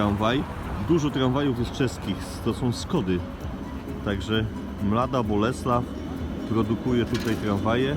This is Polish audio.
tramwaj. Dużo tramwajów jest czeskich, to są Skody. Także Mlada Bolesław produkuje tutaj tramwaje.